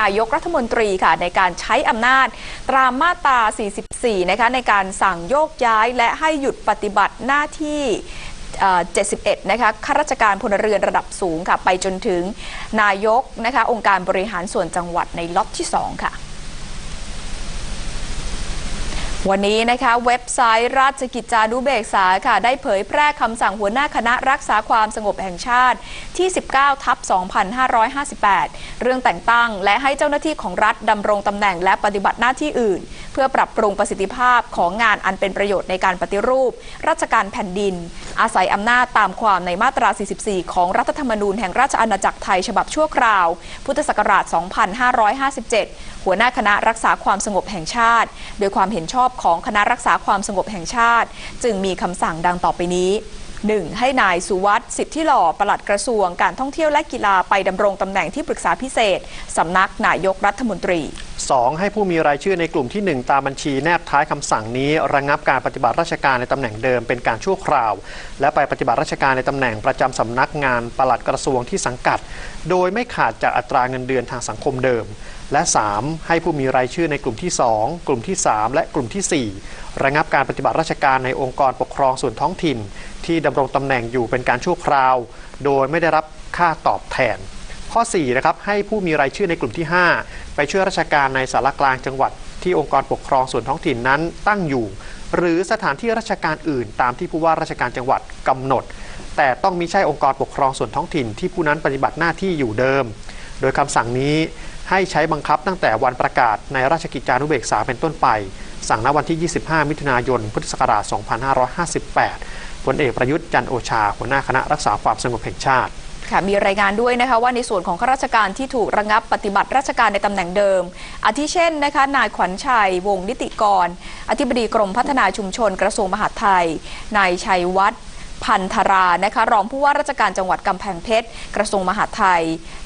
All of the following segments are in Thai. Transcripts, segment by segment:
นายกรัฐมนตรีค่ะในการใช้อำนาจตามมาตรา 44 นะคะในการสั่งโยกย้ายและให้หยุดปฏิบัติหน้าที่71 นะคะ ข้าราชการพลเรือนระดับสูงค่ะ ไปจนถึงนายกนะคะ องค์การบริหารส่วนจังหวัดในล็อตที่ 2 ค่ะ วันนี้นะคะเว็บไซต์ราชกิจจานุเบกษาค่ะได้เผยแพร่คำสั่งหัวหน้าคณะรักษาความสงบแห่งชาติที่ 19 ทับ 2558 เรื่องแต่งตั้งและให้เจ้าหน้าที่ของรัฐดำรงตำแหน่งและปฏิบัติหน้าที่อื่น เพื่อปรับปรุงประสิทธิภาพของงานอันเป็นประโยชน์ในการปฏิรูป ราชการแผ่นดิน อาศัยอำนาจตามความในมาตรา 44 ของรัฐธรรมนูญแห่งราชอาณาจักรไทยฉบับชั่วคราว พุทธศักราช 2557 หัวหน้าคณะรักษาความสงบแห่งชาติ โดยความเห็นชอบของคณะรักษาความสงบแห่งชาติ จึงมีคำสั่งดังต่อไปนี้ 1. ให้นายสุวัสด์สิทธิหล่อปลัดกระทรวง การท่องเที่ยวและกีฬาไปดำรงตำแหน่งที่ปรึกษาพิเศษสำนักนายกรัฐมนตรี 2. ให้ผู้มีรายชื่อในกลุ่มที่ 1 ตามบัญชีแนบท้ายคำสั่งนี้ ระงับการปฏิบัติราชการในตำแหน่งเดิมเป็นการชั่วคราว และไปปฏิบัติราชการในตำแหน่งประจำสำนักงานปลัดกระทรวงที่สังกัด โดยไม่ขาดจากอัตราเงินเดือนทางสังคมเดิม และ 3. ให้ผู้มีรายชื่อในกลุ่มที่ 2 กลุ่มที่ 3 และกลุ่มทีสี่4 ระงับการปฏิบัติราชการในองค์กรปกครองส่วนท้องถิ่น ที่ดำรงตำแหน่งอยู่เป็นการชั่วคราว โดยไม่ได้รับค่าตอบแทน ข้อ4นะครับให้ผู้มีรายชื่อในกลุ่มที่ 5 ไปช่วยราชการในสารกลางจังหวัดที่องค์กรปกครองส่วนท้องถิ่นนั้นตั้งอยู่ หรือสถานที่ราชการอื่น ตามที่ผู้ว่าราชการจังหวัดกำหนด แต่ต้องมิใช่องค์กรปกครองส่วนท้องถิ่นที่ผู้นั้นปฏิบัติหน้าที่อยู่เดิม โดยคำสั่งนี้ให้ใช้บังคับตั้งแต่วันประกาศในราชกิจจานุเบกษาเป็นต้นไป สั่งณวันที่ 25 มิถุนายน พุทธศักราช 2558พลเอกประยุทธ์จันทร์โอชา หัวหน้าคณะรักษาความสงบแห่งชาติ ค่ะมีรายงานด้วยนะคะว่าในส่วนของข้าราชการที่ถูกระงับปฏิบัติราชการในตำแหน่งเดิม อาทิเช่นนะคะนายขวัญชัย วงศ์นิติกร อธิบดีกรมพัฒนาชุมชนกระทรวงมหาดไทย นายชัยวัฒน์ พันธรานะคะรองผู้ว่าราชการจังหวัดกำแพงเพชรกระทรวงมหาดไทย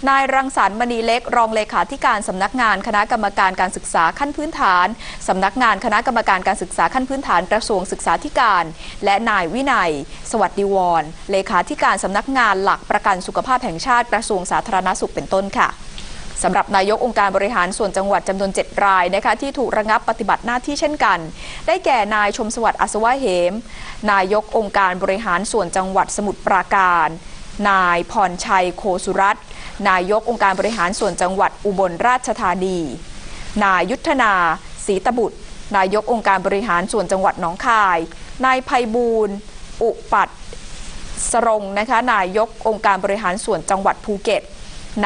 นายรังสรรค์มณีเล็ก รองเลขาธิการสำนักงานคณะกรรมการการศึกษาขั้นพื้นฐานสำนักงานคณะกรรมการการศึกษาขั้นพื้นฐานกระทรวงศึกษาธิการ และนายวินัย สวัสดิวรเลขาธิการสำนักงานหลักประกันสุขภาพแห่งชาติกระทรวงสาธารณสุขเป็นต้นค่ะ สำหรับนายกองค์การบริหารส่วนจังหวัดจำนวน 7 รายนะคะที่ถูกระงับปฏิบัติหน้าที่เช่นกัน ได้แก่นายชมสวัสดิ์อัศวะเหม นายกองค์การบริหารส่วนจังหวัดสมุทรปราการ นายพรชัยโคสุรัตน์นายกองค์การบริหารส่วนจังหวัดอุบลราชธานี นายยุทธนาศรีตบุตร นายกองค์การบริหารส่วนจังหวัดหนองคาย นายภัยบูลย์อุปัตสรงนะคะนายกองค์การบริหารส่วนจังหวัดภูเก็ต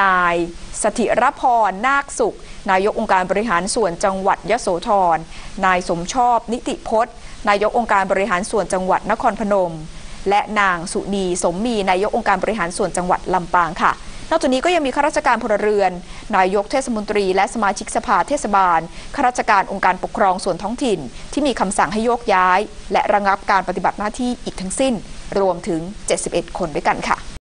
นายสถิรพรนาคสุข นายกองค์การบริหารส่วนจังหวัดยโสธร นายสมชอบนิติพจน์ นายกองค์การบริหารส่วนจังหวัดนครพนม และนางสุนีสมมีนายกองค์การบริหารส่วนจังหวัดลำปางค่ะนอกจากนี้ก็ยังมีข้าราชการพลเรือน นายกเทศมนตรี และสมาชิกสภาเทศบาล ข้าราชการองค์การปกครองส่วนท้องถิ่น ที่มีคำสั่งให้โยกย้าย และระงับการปฏิบัติหน้าที่อีกทั้งสิ้น รวมถึง 71 คนด้วยกันค่ะ